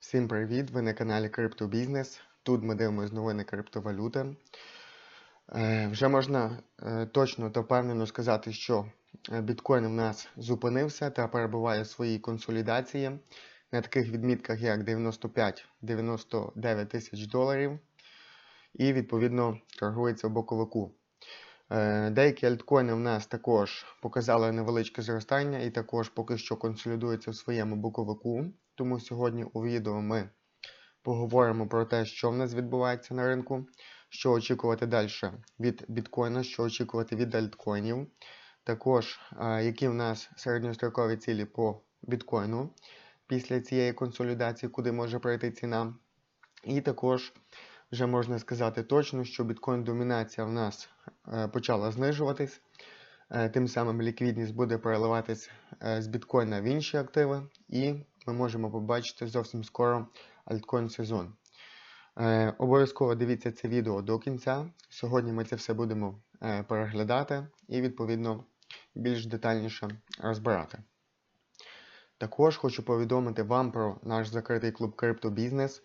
Всім привіт! Ви на каналі Криптобізнес. Тут ми дивимося новини криптовалюти. Е, вже можна е, точно та впевнено сказати, що е, біткоін в нас зупинився та перебуває в своїй консолідації на таких відмітках, як 95-99 тисяч доларів, і відповідно торгується в боковику. Е, Деякі альткоїни в нас також показали невеличке зростання і також поки що консолідуються в своєму боковику. Тому сьогодні у відео ми поговоримо про те, що в нас відбувається на ринку, що очікувати далі від біткоїна, що очікувати від альткоїнів. Також, е, які в нас середньострокові цілі по біткоїну після цієї консолідації, куди може прийти ціна. І також вже можна сказати точно, що біткоін домінація в нас е, почала знижуватись. Е, Тим самим ліквідність буде переливатись е, з біткоїна в інші активи, і ми можемо побачити зовсім скоро альткоін сезон. Обов'язково дивіться це відео до кінця. Сьогодні ми це все будемо переглядати і, відповідно, більш детальніше розбирати. Також хочу повідомити вам про наш закритий клуб Криптобізнес,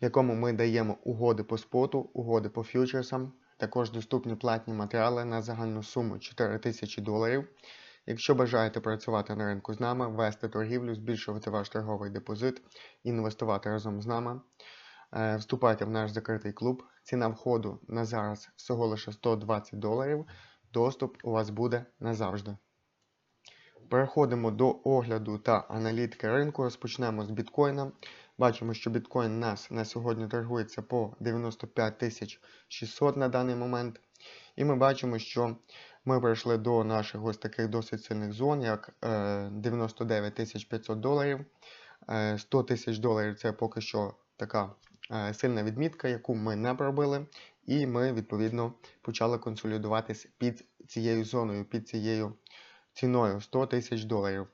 в якому ми даємо угоди по споту, угоди по фьючерсам, також доступні платні матеріали на загальну суму 4 тисячі доларів. Якщо бажаєте працювати на ринку з нами, вести торгівлю, збільшувати ваш торговий депозит, інвестувати разом з нами, е, вступайте в наш закритий клуб. Ціна входу на зараз всього лише 120 доларів. Доступ у вас буде назавжди. Переходимо до огляду та аналітики ринку. Розпочнемо з біткоїна. Бачимо, що біткоін нас на сьогодні торгується по 95 600 на даний момент. І ми бачимо, що ми прийшли до наших ось таких досить сильних зон, як е, 99 500 доларів. Е, 100 тисяч доларів це поки що така е, сильна відмітка, яку ми не пробили. І ми, відповідно, почали консолідуватись під цією зоною, під цією ціною 100 тисяч доларів.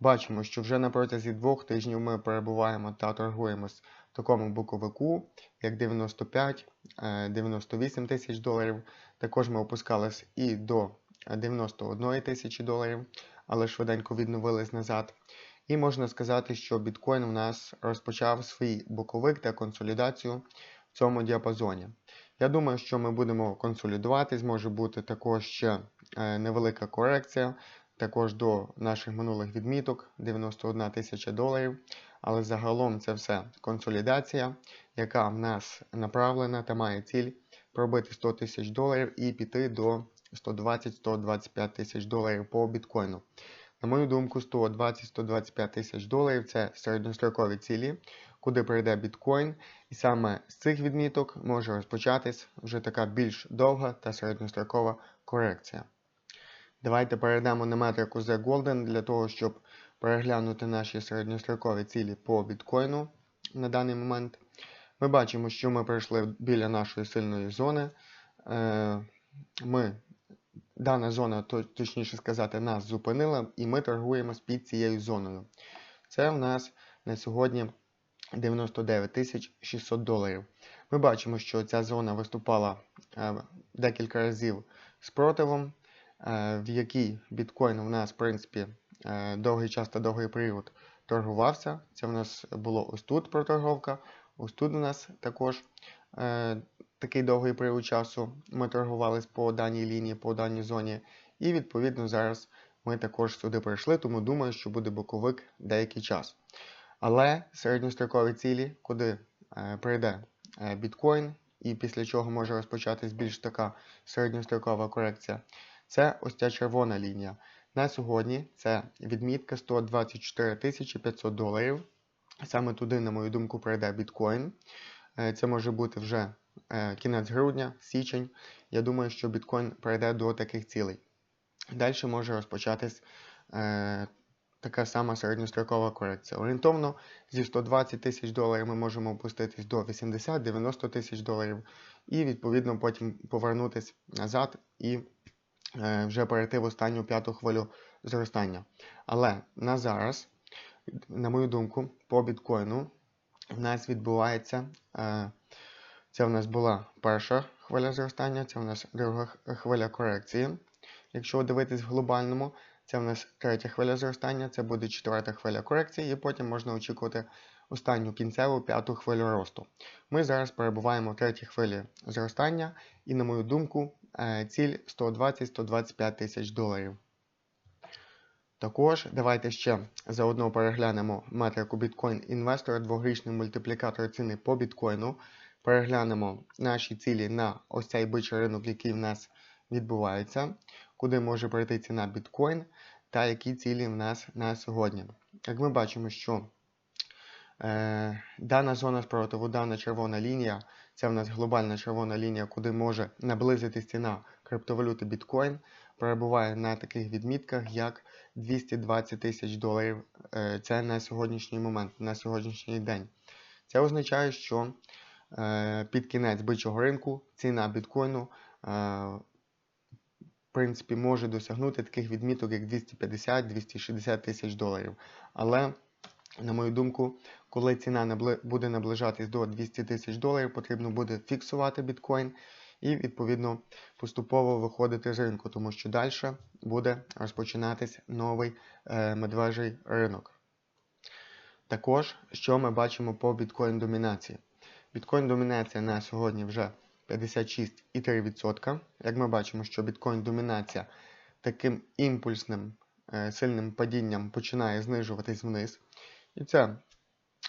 Бачимо, що вже на протязі двох тижнів ми перебуваємо та торгуємось в такому боковику, як 95-98 тисяч доларів. Також ми опускались і до 91 тисячі доларів, але швиденько відновились назад. І можна сказати, що біткоін у нас розпочав свій боковик та консолідацію в цьому діапазоні. Я думаю, що ми будемо консолідуватись, може бути також ще е, невелика корекція, також до наших минулих відміток 91 тисяча доларів. Але загалом це все консолідація, яка в нас направлена та має ціль пробити 100 тисяч доларів і піти до 120-125 тисяч доларів по біткоїну. На мою думку, 120-125 тисяч доларів це середньострокові цілі, куди прийде біткоін, і саме з цих відміток може розпочатись вже така більш довга та середньострокова корекція. Давайте перейдемо на метрику The Golden для того, щоб переглянути наші середньострокові цілі по біткоїну на даний момент. Ми бачимо, що ми прийшли біля нашої сильної зони. Е, Ми, Дана зона, точніше сказати, нас зупинила, і ми торгуємо під цією зоною. Це в нас на сьогодні 99 600 доларів. Ми бачимо, що ця зона виступала е, декілька разів спротивом, в якій біткоін у нас, в принципі, е, довгий час та довгий період торгувався. Це в нас було ось тут проторговка, ось тут у нас також такий довгий період часу ми торгувалися по даній лінії, по даній зоні. І відповідно зараз ми також сюди прийшли, тому думаю, що буде боковик деякий час. Але середньострокові цілі, куди е, прийде е, біткоін, і після чого може розпочатись більш така середньострокова корекція, це ось ця червона лінія. На сьогодні це відмітка 124 500 доларів. Саме туди, на мою думку, прийде біткоін. Е, це може бути вже е, кінець грудня, січень. Я думаю, що біткоін прийде до таких цілей. Далі може розпочатись е, така сама середньострокова корекція. Орієнтовно зі 120 тисяч доларів ми можемо опуститись до 80-90 тисяч доларів, і відповідно потім повернутися назад і вже перейти в останню п'яту хвилю зростання. Але на зараз, на мою думку, по біткоїну в нас відбувається. Е, це в нас була перша хвиля зростання, це в нас друга хвиля корекції. Якщо дивитись в глобальному, Це в нас третя хвиля зростання, це буде четверта хвиля корекції, і потім можна очікувати останню кінцеву п'яту хвилю росту. Ми зараз перебуваємо в третій хвилі зростання, і, на мою думку, е, ціль 120-125 тисяч доларів. Також давайте ще заодно переглянемо метрику біткоін інвестора, двогрічний мультиплікатор ціни по біткоїну. Переглянемо наші цілі на ось цей бичий ринок, який в нас відбувається, куди може прийти ціна біткоін, та які цілі в нас на сьогодні. Як ми бачимо, що е, дана зона спротиву, дана червона лінія, це в нас глобальна червона лінія, куди може наблизитись ціна криптовалюти біткоін, перебуває на таких відмітках, як 220 тисяч доларів. Е, це на сьогоднішній момент, на сьогоднішній день. Це означає, що е, під кінець бичого ринку ціна біткоїну е, в принципі, може досягнути таких відміток, як 250-260 тисяч доларів. Але, на мою думку, коли ціна буде наближатись до 200 тисяч доларів, потрібно буде фіксувати біткоін і, відповідно, поступово виходити з ринку, тому що далі буде розпочинатись новий е, медвежий ринок. Також, що ми бачимо по біткоін домінації. Біткоін домінація на сьогодні вже 56,3%. Як ми бачимо, що біткоін домінація таким імпульсним е, сильним падінням починає знижуватись вниз. І це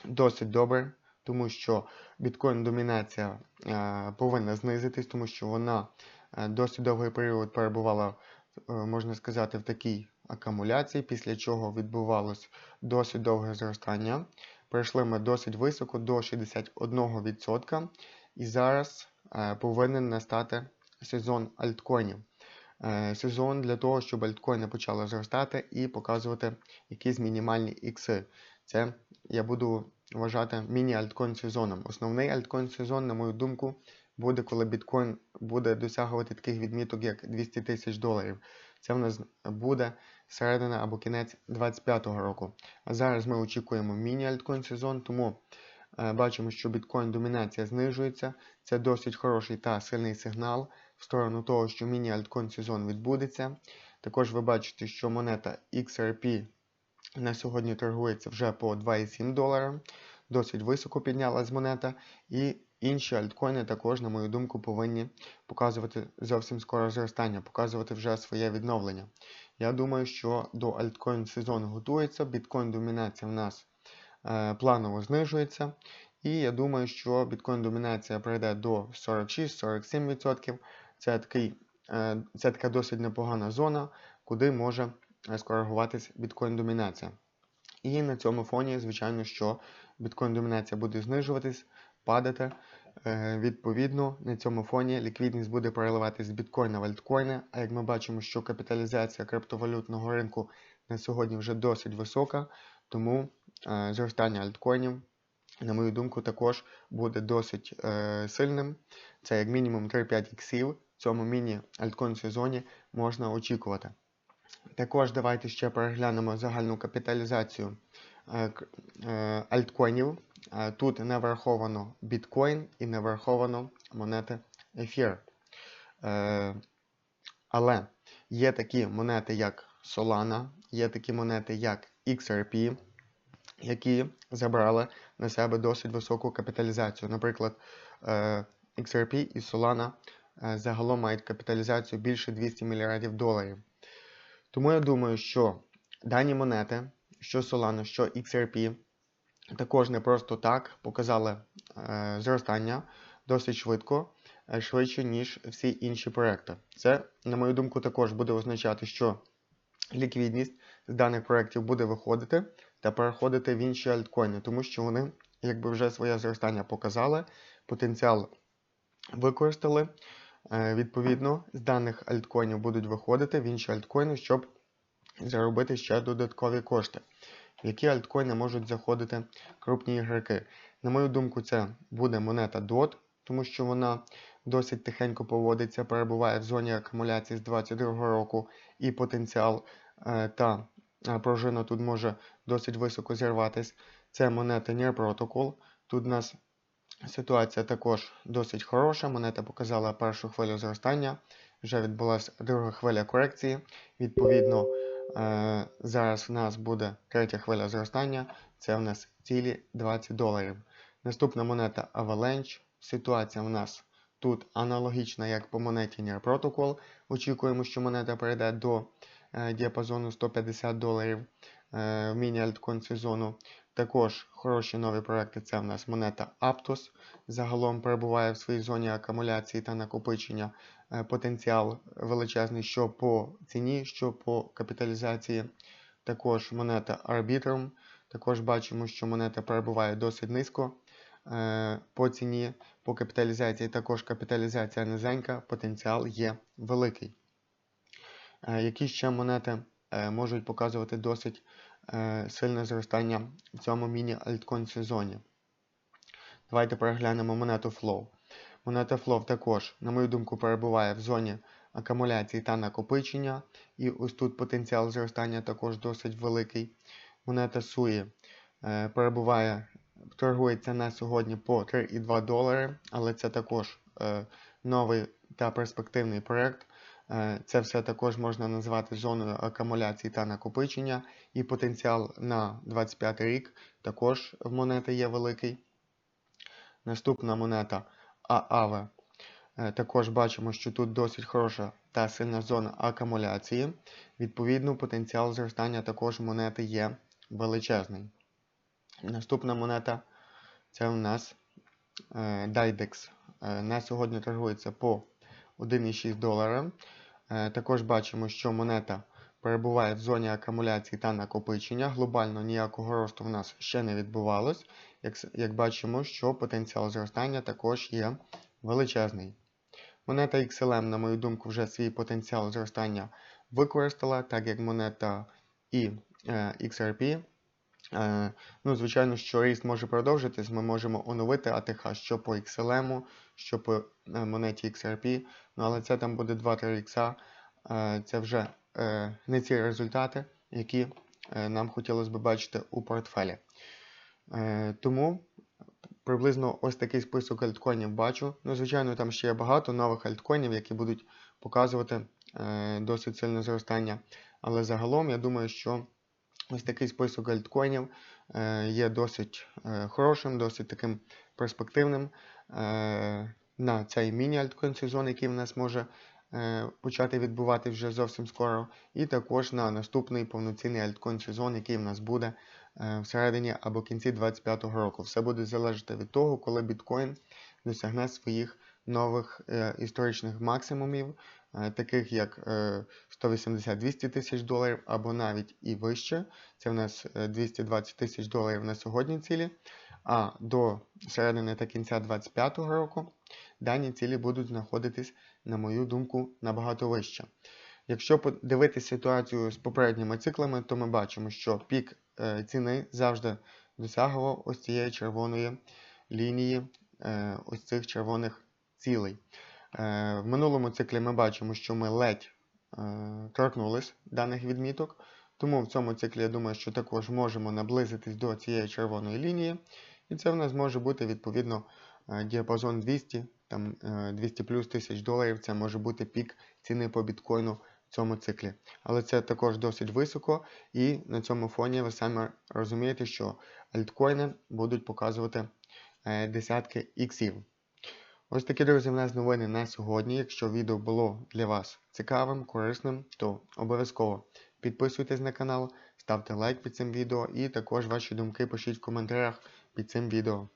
досить добре, тому що біткоін домінація е, повинна знизитись, тому що вона е, досить довгий період перебувала, е, можна сказати, в такій акумуляції, після чого відбувалось досить довге зростання. Прийшли ми досить високо до 61%, і зараз повинен настати сезон альткоїнів. Сезон для того, щоб альткоїни почали зростати і показувати якісь мінімальні ікси. Це я буду вважати міні-альткоін сезоном. Основний альткоін сезон, на мою думку, буде, коли біткоін буде досягувати таких відміток, як 200 тисяч доларів. Це в нас буде середина або кінець 2025 року. А зараз ми очікуємо міні-альткоін сезон, тому е, бачимо, що біткоін домінація знижується. Це досить хороший та сильний сигнал в сторону того, що міні-альткоін сезон відбудеться. Також ви бачите, що монета XRP на сьогодні торгується вже по 2,7 долара. Досить високо піднялась монета. І інші альткоїни також, на мою думку, повинні показувати зовсім скоро зростання, показувати вже своє відновлення. Я думаю, що до альткоін сезону готується. Біткоін домінація в нас е, планово знижується. І я думаю, що біткоін домінація прийде до 46-47%. Це, такий, е, це така досить непогана зона, куди може скоригуватись біткоін домінація. І на цьому фоні, звичайно, що біткоін домінація буде знижуватись, падати. Е, Відповідно, на цьому фоні ліквідність буде переливатись з біткоїна в альткоїни. А як ми бачимо, що капіталізація криптовалютного ринку на сьогодні вже досить висока, тому е, зростання альткоїнів, на мою думку, також буде досить е, сильним. Це як мінімум 3-5 іксів в цьому міні-альткоін сезоні можна очікувати. Також давайте ще переглянемо загальну капіталізацію е, е, альткоїнів. Е, Тут не враховано біткоін і не враховано монети ефір. Але є такі монети, як Solana, є такі монети, як XRP, які забрали на себе досить високу капіталізацію. Наприклад, XRP і Solana загалом мають капіталізацію більше 200 мільярдів доларів. Тому я думаю, що дані монети, що Solana, що XRP, також не просто так показали е, зростання досить швидко, е, швидше, ніж всі інші проекти. Це, на мою думку, також буде означати, що ліквідність з даних проєктів буде виходити та переходити в інші альткоїни, тому що вони якби вже своє зростання показали, потенціал використали. Е, Відповідно, з даних альткоїнів будуть виходити в інші альткоїни, щоб заробити ще додаткові кошти. В які альткоїни можуть заходити крупні ігроки. На мою думку, це буде монета DOT, тому що вона досить тихенько поводиться, перебуває в зоні акумуляції з 2022 року, і потенціал е, та е, пружина тут може досить високо зірватись. Це монета Near Protocol. Тут у нас ситуація також досить хороша. Монета показала першу хвилю зростання, вже відбулася друга хвиля корекції. Відповідно, Е, зараз в нас буде третя хвиля зростання, це в нас цілі 20 доларів. Наступна монета Avalanche. Ситуація в нас тут аналогічна, як по монеті Near Protocol. Очікуємо, що монета перейде до е, діапазону 150 доларів міні-альткоін сезону. Також хороші нові проекти це в нас монета Aptos. Загалом перебуває в своїй зоні акумуляції та накопичення. Е, Потенціал величезний що по ціні, що по капіталізації. Також монета Arbitrum. Також бачимо, що монета перебуває досить низько е, по ціні, по капіталізації також капіталізація низенька, потенціал є великий. Е, Які ще монети е, можуть показувати досить е, сильне зростання в цьому міні-альткоін сезоні? Давайте переглянемо монету Flow. Монета Flow також, на мою думку, перебуває в зоні акумуляції та накопичення. І ось тут потенціал зростання також досить великий. Монета Sui е, перебуває, торгується на сьогодні по 3,2 долари, але це також е, новий та перспективний проект. Е, Це все також можна назвати зоною акумуляції та накопичення, і потенціал на 25 рік також в монети є великий. Наступна монета ААВ. Е, Також бачимо, що тут досить хороша та сильна зона акумуляції. Відповідно, потенціал зростання також монети є величезний. Наступна монета це у нас Dydex. Е, На сьогодні торгується по 1,6 долара. Е, Також бачимо, що монета перебуває в зоні акумуляції та накопичення. Глобально ніякого росту в нас ще не відбувалось. Як, як бачимо, що потенціал зростання також є величезний. Монета XLM, на мою думку, вже свій потенціал зростання використала, так як монета і е, XRP. Е, ну, звичайно, що ріст може продовжитись, ми можемо оновити ATH що по XLM, що по е, монеті XRP, ну, але це там буде 2-3 ікса. Е, це вже е, не ці результати, які нам хотілося б бачити у портфелі. Тому приблизно ось такий список альткоїнів бачу. Ну, звичайно, там ще є багато нових альткоїнів, які будуть показувати досить сильне зростання. Але загалом я думаю, що ось такий список альткоїнів е, є досить е, хорошим, досить таким перспективним е, на цей міні-альткоін сезон, який в нас може почати відбувати вже зовсім скоро. І також на наступний повноцінний альткоін сезон, який в нас буде всередині або кінці 2025 року. Все буде залежати від того, коли біткоін досягне своїх нових е, історичних максимумів, е, таких як е, 180-200 тисяч доларів, або навіть і вище. Це в нас е, 220 тисяч доларів на сьогодні цілі. А до середини та кінця 2025 року дані цілі будуть знаходитись, на мою думку, набагато вище. Якщо подивитися ситуацію з попередніми циклами, то ми бачимо, що пік е, ціни завжди досягував ось цієї червоної лінії, е, ось цих червоних цілей. Е, в минулому циклі ми бачимо, що ми ледь е, торкнулись даних відміток, тому в цьому циклі я думаю, що також можемо наблизитись до цієї червоної лінії. І це в нас може бути відповідно е, діапазон 200, там е, 200 плюс тисяч доларів. Це може бути пік ціни по біткоїну в цьому циклі. Але це також досить високо, і на цьому фоні ви самі розумієте, що альткоїни будуть показувати десятки іксів. Ось такі, друзі, в нас новини на сьогодні. Якщо відео було для вас цікавим, корисним, то обов'язково підписуйтесь на канал, ставте лайк під цим відео і також ваші думки пишіть в коментарях під цим відео.